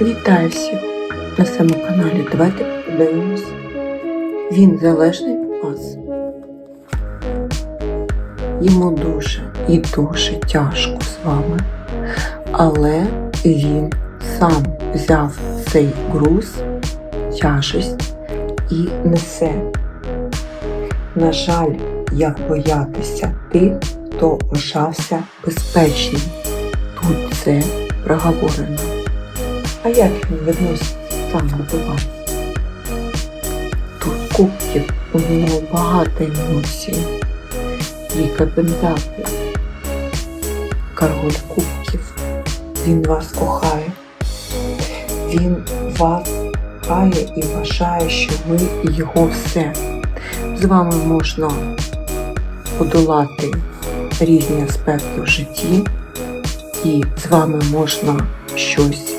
Вітаю всіх на своєму каналі. Давайте подивимось. Він залежний від вас. Йому дуже і дуже тяжко з вами, але він сам взяв цей груз, тяжесть і несе. На жаль, як боятися тих, хто вважався безпечним. Тут це проговорено. А як він відноситься до вас? Тут кубків у нього багато емоцій. Віка Пентаклів. Король кубків. Він вас кохає. Він вас кохає і вважає, що ви його все. З вами можна подолати різні аспекти в житті, і з вами можна щось